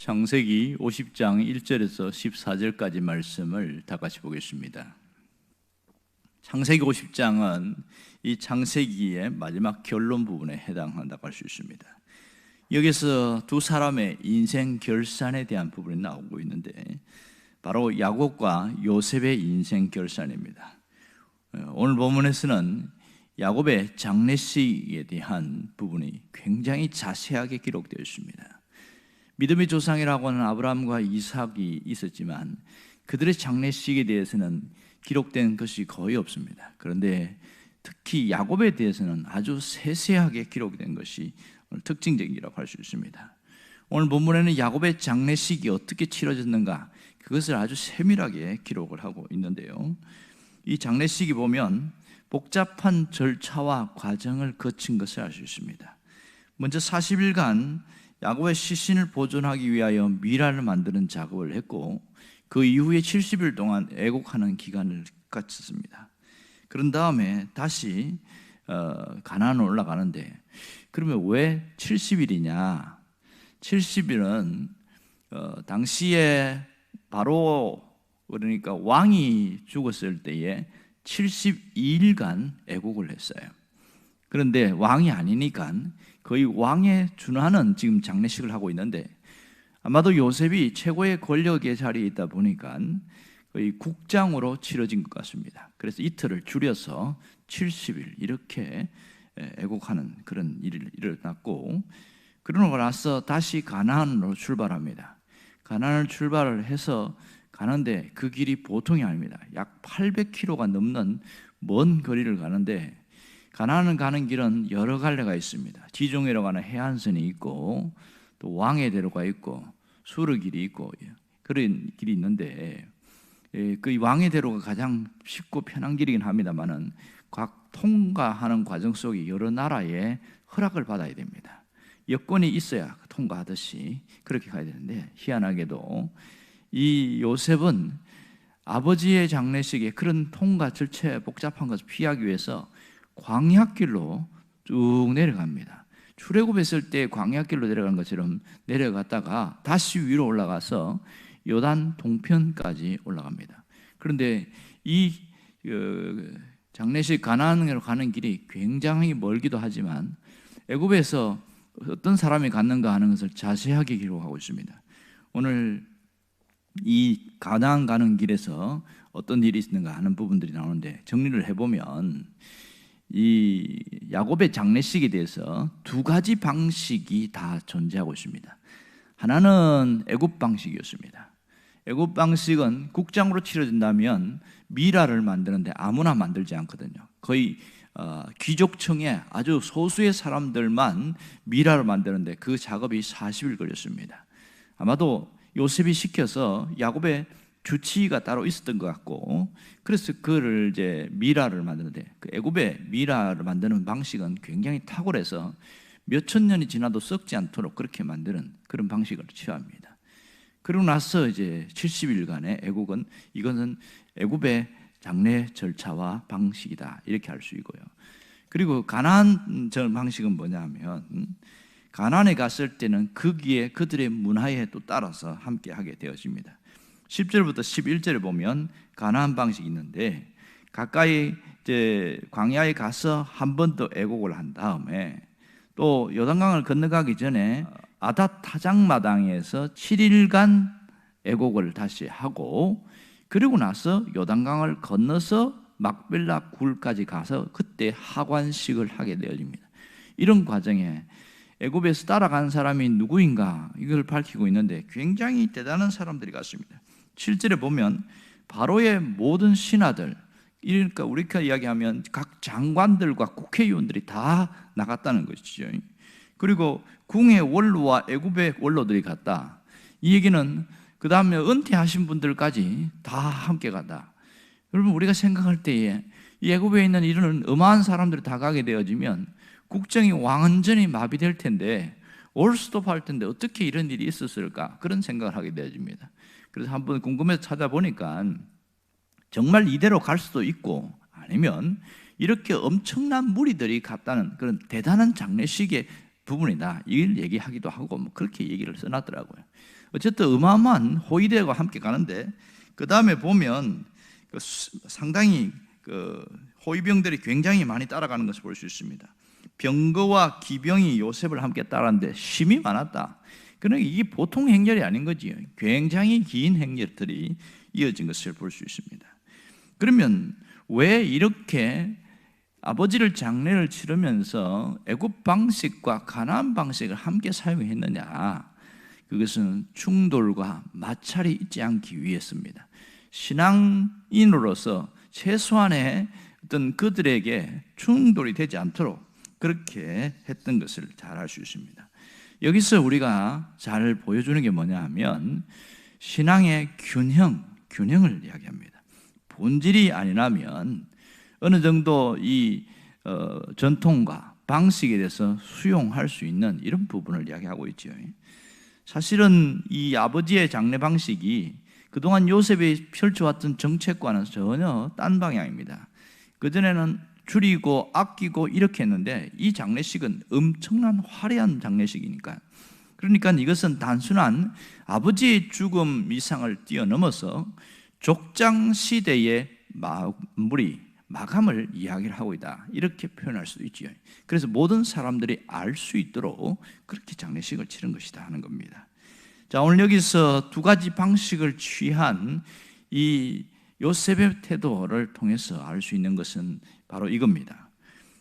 창세기 50장 1절에서 14절까지 말씀을 다 같이 보겠습니다. 창세기 50장은 이 창세기의 마지막 결론 부분에 해당한다고 할 수 있습니다. 여기서 두 사람의 인생 결산에 대한 부분이 나오고 있는데 바로 야곱과 요셉의 인생 결산입니다. 오늘 본문에서는 야곱의 장례식에 대한 부분이 굉장히 자세하게 기록되어 있습니다. 믿음의 조상이라고 하는 아브라함과 이삭이 있었지만 그들의 장례식에 대해서는 기록된 것이 거의 없습니다. 그런데 특히 야곱에 대해서는 아주 세세하게 기록된 것이 특징적이라고 할 수 있습니다. 오늘 본문에는 야곱의 장례식이 어떻게 치러졌는가 그것을 아주 세밀하게 기록을 하고 있는데요. 이 장례식이 보면 복잡한 절차와 과정을 거친 것을 알 수 있습니다. 먼저 40일간 야곱의 시신을 보존하기 위하여 미라를 만드는 작업을 했고 그 이후에 70일 동안 애곡하는 기간을 갖췄습니다. 그런 다음에 다시 어, 가나안 올라가는데 그러면 왜 70일이냐? 70일은 어, 당시에 바로 그러니까 왕이 죽었을 때에 72일간 애곡을 했어요. 그런데 왕이 아니니까 거의 왕에 준하는 지금 장례식을 하고 있는데 아마도 요셉이 최고의 권력의 자리에 있다 보니까 거의 국장으로 치러진 것 같습니다. 그래서 이틀을 줄여서 70일 이렇게 애곡하는 그런 일이 일어났고 그러고 나서 다시 가나안으로 출발합니다. 가나안을 출발을 해서 가는데 그 길이 보통이 아닙니다. 약 800km가 넘는 먼 거리를 가는데 가나안을 가는 길은 여러 갈래가 있습니다. 지중해로 가는 해안선이 있고 또 왕의 대로가 있고 수르 길이 있고 그런 길이 있는데 예, 그 왕의 대로가 가장 쉽고 편한 길이긴 합니다만은 각 통과하는 과정 속에 여러 나라의 허락을 받아야 됩니다. 여건이 있어야 통과하듯이 그렇게 가야 되는데 희한하게도 이 요셉은 아버지의 장례식에 그런 통과 절차 복잡한 것을 피하기 위해서 광약길로 쭉 내려갑니다. 출애굽했을 때 광약길로 내려간 것처럼 내려갔다가 다시 위로 올라가서 요단 동편까지 올라갑니다. 그런데 이 어, 장례식 가나안으로 가는 길이 굉장히 멀기도 하지만 애굽에서 어떤 사람이 갔는가 하는 것을 자세하게 기록하고 있습니다. 오늘 이 가나안 가는 길에서 어떤 일이 있는가 하는 부분들이 나오는데 정리를 해보면 이 야곱의 장례식에 대해서 두 가지 방식이 다 존재하고 있습니다. 하나는 애굽 방식이었습니다. 애굽 방식은 국장으로 치러진다면 미라를 만드는데 아무나 만들지 않거든요. 거의 어, 귀족층의 아주 소수의 사람들만 미라를 만드는데 그 작업이 40일 걸렸습니다. 아마도 요셉이 시켜서 야곱의 주치의가 따로 있었던 것 같고 그래서 그를 이제 미라를 만드는데 그 애굽의 미라를 만드는 방식은 굉장히 탁월해서 몇 천 년이 지나도 썩지 않도록 그렇게 만드는 그런 방식을 취합니다. 그러고 나서 이제 70일간의 애국은 이것은 애굽의 장례 절차와 방식이다 이렇게 할 수 있고요. 그리고 가나안 전 방식은 뭐냐면 가나안에 갔을 때는 거기에 그들의 문화에 또 따라서 함께 하게 되어집니다. 10절부터 11절에 보면 가나안 방식이 있는데 가까이 이제 광야에 가서 한 번 더 애곡을 한 다음에 또 요단강을 건너가기 전에 아닷 타작마당에서 7일간 애곡을 다시 하고 그리고 나서 요단강을 건너서 막벨라 굴까지 가서 그때 하관식을 하게 되어집니다. 이런 과정에 애굽에서 따라간 사람이 누구인가 이걸 밝히고 있는데 굉장히 대단한 사람들이 같습니다. 7절에 보면 바로의 모든 신하들 그러니까 우리가 이야기하면 각 장관들과 국회의원들이 다 나갔다는 것이죠. 그리고 궁의 원로와 애굽의 원로들이 갔다. 이 얘기는 그 다음에 은퇴하신 분들까지 다 함께 갔다. 여러분 우리가 생각할 때에 애굽에 있는 이런 어마한 사람들이 다 가게 되어지면 국정이 완전히 마비될 텐데 올스톱할 텐데 어떻게 이런 일이 있었을까 그런 생각을 하게 되어집니다. 그래서 한번 궁금해서 찾아보니까 정말 이대로 갈 수도 있고 아니면 이렇게 엄청난 무리들이 갔다는 그런 대단한 장례식의 부분이다. 이걸 얘기하기도 하고 뭐 그렇게 얘기를 써놨더라고요. 어쨌든 어마어마한 호위대와 함께 가는데 그 다음에 보면 그 상당히 그 호위병들이 굉장히 많이 따라가는 것을 볼 수 있습니다. 병거와 기병이 요셉을 함께 따랐는데 힘이 많았다. 그러니까 이게 보통 행렬이 아닌 거지요. 굉장히 긴 행렬들이 이어진 것을 볼 수 있습니다. 그러면 왜 이렇게 아버지를 장례를 치르면서 애굽 방식과 가나안 방식을 함께 사용했느냐? 그것은 충돌과 마찰이 있지 않기 위해서입니다. 신앙인으로서 최소한의 어떤 그들에게 충돌이 되지 않도록 그렇게 했던 것을 잘 알 수 있습니다. 여기서 우리가 잘 보여주는 게 뭐냐 하면 신앙의 균형, 균형을 이야기합니다. 본질이 아니라면 어느 정도 이 어, 전통과 방식에 대해서 수용할 수 있는 이런 부분을 이야기하고 있죠. 사실은 이 아버지의 장례 방식이 그동안 요셉이 펼쳐왔던 정책과는 전혀 딴 방향입니다. 그전에는 줄이고 아끼고 이렇게 했는데 이 장례식은 엄청난 화려한 장례식이니까 그러니까 이것은 단순한 아버지의 죽음 이상을 뛰어넘어서 족장 시대의 마무리 마감을 이야기를 하고 있다 이렇게 표현할 수도 있지요. 그래서 모든 사람들이 알 수 있도록 그렇게 장례식을 치른 것이다 하는 겁니다. 자 오늘 여기서 두 가지 방식을 취한 이 요셉의 태도를 통해서 알 수 있는 것은 바로 이겁니다.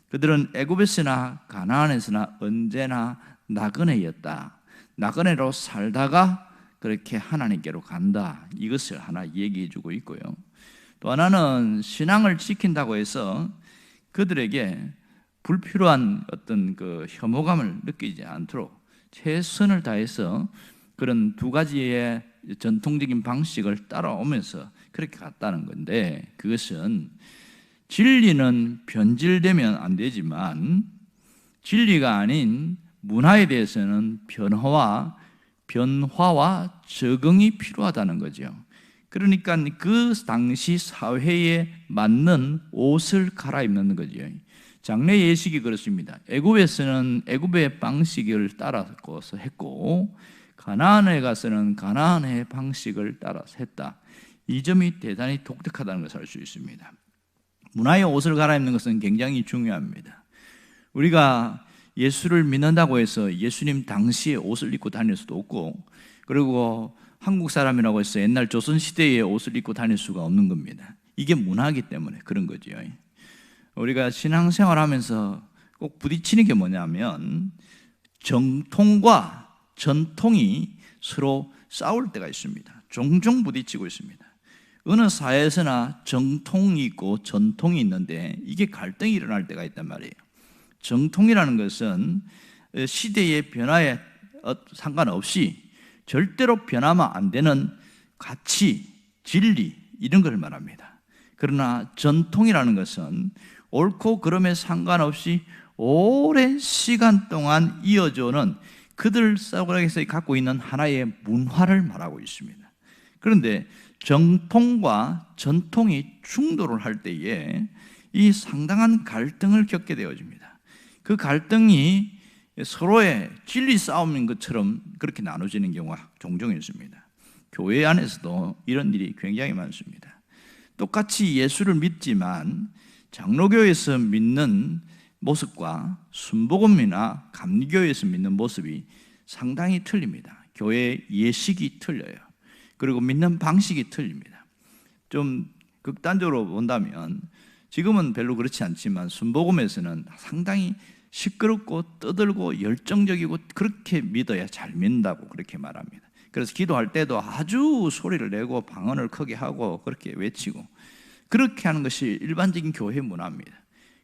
그들은 애굽에서나 가나안에서나 언제나 나그네였다. 나그네로 살다가 그렇게 하나님께로 간다. 이것을 하나 얘기해 주고 있고요. 또 하나는 신앙을 지킨다고 해서 그들에게 불필요한 어떤 그 혐오감을 느끼지 않도록 최선을 다해서 그런 두 가지의 전통적인 방식을 따라오면서 그렇게 갔다는 건데 그것은 진리는 변질되면 안 되지만 진리가 아닌 문화에 대해서는 변화와 변화와 적응이 필요하다는 거죠. 그러니까 그 당시 사회에 맞는 옷을 갈아입는 거죠. 장례 예식이 그렇습니다. 애굽에서는 애굽의 방식을 따라서 했고 가나안에 가서는 가나안의 방식을 따라서 했다. 이 점이 대단히 독특하다는 것을 알 수 있습니다. 문화의 옷을 갈아입는 것은 굉장히 중요합니다. 우리가 예수를 믿는다고 해서 예수님 당시의 옷을 입고 다닐 수도 없고, 그리고 한국 사람이라고 해서 옛날 조선 시대의 옷을 입고 다닐 수가 없는 겁니다. 이게 문화이기 때문에 그런 거죠. 우리가 신앙생활 하면서 꼭 부딪히는 게 뭐냐면 정통과 전통이 서로 싸울 때가 있습니다. 종종 부딪히고 있습니다. 어느 사회에서나 정통이 있고 전통이 있는데 이게 갈등이 일어날 때가 있단 말이에요. 정통이라는 것은 시대의 변화에 상관없이 절대로 변하면 안 되는 가치, 진리 이런 걸 말합니다. 그러나 전통이라는 것은 옳고 그름에 상관없이 오랜 시간 동안 이어져오는 그들 사고에서 갖고 있는 하나의 문화를 말하고 있습니다. 그런데 정통과 전통이 충돌을 할 때에 이 상당한 갈등을 겪게 되어집니다. 그 갈등이 서로의 진리 싸움인 것처럼 그렇게 나눠지는 경우가 종종 있습니다. 교회 안에서도 이런 일이 굉장히 많습니다. 똑같이 예수를 믿지만 장로교에서 믿는 모습과 순복음이나 감리교에서 믿는 모습이 상당히 틀립니다. 교회 예식이 틀려요. 그리고 믿는 방식이 틀립니다. 좀 극단적으로 본다면 지금은 별로 그렇지 않지만 순복음에서는 상당히 시끄럽고 떠들고 열정적이고 그렇게 믿어야 잘 믿는다고 그렇게 말합니다. 그래서 기도할 때도 아주 소리를 내고 방언을 크게 하고 그렇게 외치고 그렇게 하는 것이 일반적인 교회 문화입니다.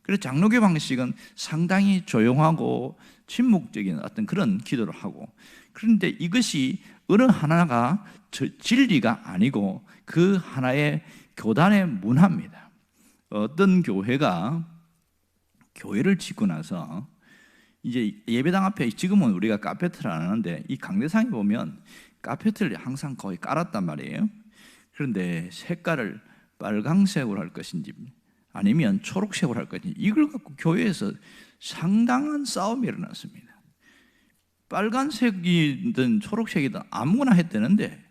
그래서 장로교 방식은 상당히 조용하고 침묵적인 어떤 그런 기도를 하고 그런데 이것이 어느 하나가 진리가 아니고 그 하나의 교단의 문화입니다. 어떤 교회가 교회를 짓고 나서 이제 예배당 앞에 지금은 우리가 카페트를 안 하는데 이 강대상에 보면 카페트를 항상 거의 깔았단 말이에요. 그런데 색깔을 빨강색으로 할 것인지 아니면 초록색으로 할 것인지 이걸 갖고 교회에서 상당한 싸움이 일어났습니다. 빨간색이든 초록색이든 아무거나 했대는데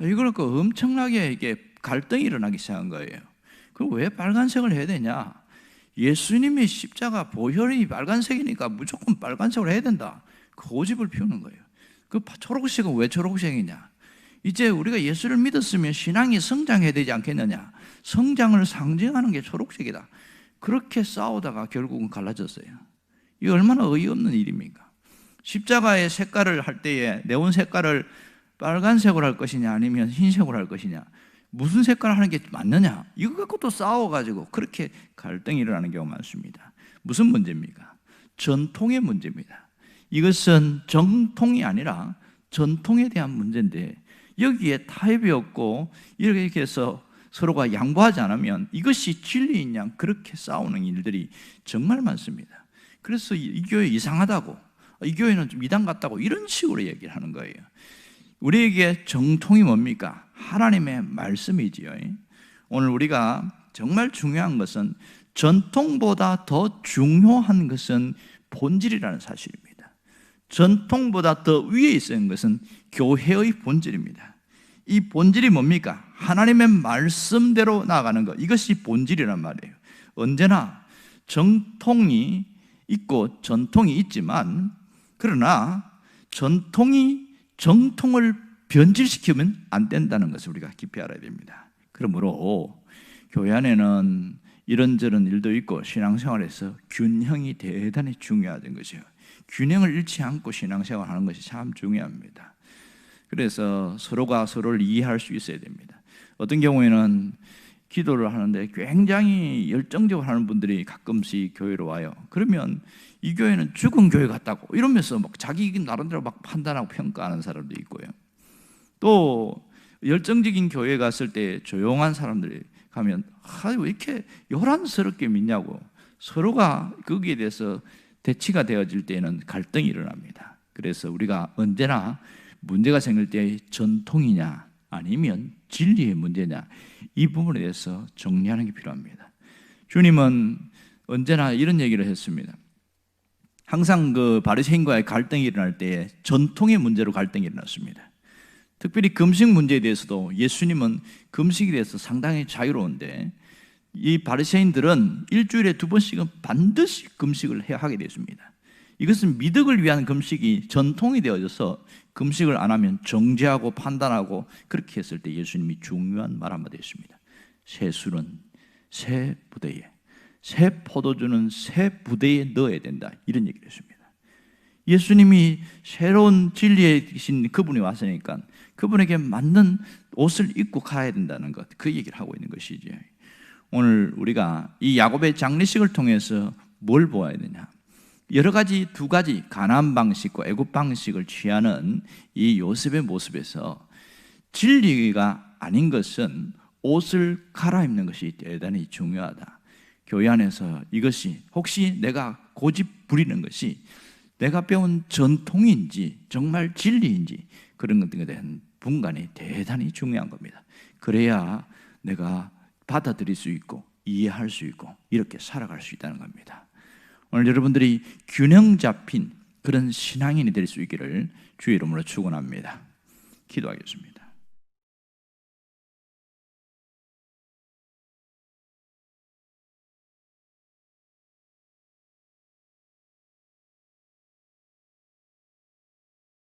이걸 그 엄청나게 이게 갈등이 일어나기 시작한 거예요. 그럼 왜 빨간색을 해야 되냐? 예수님의 십자가 보혈이 빨간색이니까 무조건 빨간색으로 해야 된다. 그 고집을 피우는 거예요. 그 초록색은 왜 초록색이냐? 이제 우리가 예수를 믿었으면 신앙이 성장해야 되지 않겠느냐? 성장을 상징하는 게 초록색이다. 그렇게 싸우다가 결국은 갈라졌어요. 이 얼마나 어이없는 일입니까? 십자가의 색깔을 할 때에 네온 색깔을 빨간색으로 할 것이냐 아니면 흰색으로 할 것이냐 무슨 색깔을 하는 게 맞느냐 이거 갖고 또 싸워가지고 그렇게 갈등이 일어나는 경우가 많습니다. 무슨 문제입니까? 전통의 문제입니다. 이것은 정통이 아니라 전통에 대한 문제인데 여기에 타협이 없고 이렇게 해서 서로가 양보하지 않으면 이것이 진리인 양 그렇게 싸우는 일들이 정말 많습니다. 그래서 이 교회 이상하다고 이 교회는 좀 이단 같다고 이런 식으로 얘기를 하는 거예요. 우리에게 정통이 뭡니까? 하나님의 말씀이지요. 오늘 우리가 정말 중요한 것은 전통보다 더 중요한 것은 본질이라는 사실입니다. 전통보다 더 위에 있는 것은 교회의 본질입니다. 이 본질이 뭡니까? 하나님의 말씀대로 나아가는 것. 이것이 본질이란 말이에요. 언제나 정통이 있고 전통이 있지만 그러나 전통이 정통을 변질시키면 안 된다는 것을 우리가 깊이 알아야 됩니다. 그러므로 교회 안에는 이런저런 일도 있고 신앙생활에서 균형이 대단히 중요하다는 것이에요. 균형을 잃지 않고 신앙생활 하는 것이 참 중요합니다. 그래서 서로가 서로를 이해할 수 있어야 됩니다. 어떤 경우에는 기도를 하는데 굉장히 열정적으로 하는 분들이 가끔씩 교회로 와요. 그러면 이 교회는 죽은 교회 같다고 이러면서 막 자기 나름대로 막 판단하고 평가하는 사람도 있고요. 또 열정적인 교회 갔을 때 조용한 사람들이 가면 아, 왜 이렇게 요란스럽게 믿냐고 서로가 거기에 대해서 대치가 되어질 때는 갈등이 일어납니다. 그래서 우리가 언제나 문제가 생길 때 전통이냐 아니면 진리의 문제냐 이 부분에 대해서 정리하는 게 필요합니다. 주님은 언제나 이런 얘기를 했습니다. 항상 그 바리새인과의 갈등이 일어날 때 전통의 문제로 갈등이 일어났습니다. 특별히 금식 문제에 대해서도 예수님은 금식에 대해서 상당히 자유로운데 이 바리새인들은 일주일에 두 번씩은 반드시 금식을 해야 하게 되었습니다. 이것은 미덕을 위한 금식이 전통이 되어져서 금식을 안 하면 정죄하고 판단하고 그렇게 했을 때 예수님이 중요한 말 한마디 했습니다. 새 술은 새 부대에 새 포도주는 새 부대에 넣어야 된다. 이런 얘기를 했습니다. 예수님이 새로운 진리에 계신 그분이 왔으니까 그분에게 맞는 옷을 입고 가야 된다는 것, 그 얘기를 하고 있는 것이죠. 오늘 우리가 이 야곱의 장례식을 통해서 뭘 보아야 되냐? 여러 가지 두 가지 가난 방식과 애굽 방식을 취하는 이 요셉의 모습에서 진리가 아닌 것은 옷을 갈아입는 것이 대단히 중요하다. 교회 안에서 이것이 혹시 내가 고집 부리는 것이 내가 배운 전통인지 정말 진리인지 그런 것들에 대한 분간이 대단히 중요한 겁니다. 그래야 내가 받아들일 수 있고 이해할 수 있고 이렇게 살아갈 수 있다는 겁니다. 오늘 여러분들이 균형 잡힌 그런 신앙인이 될 수 있기를 주의 이름으로 축원합니다. 기도하겠습니다.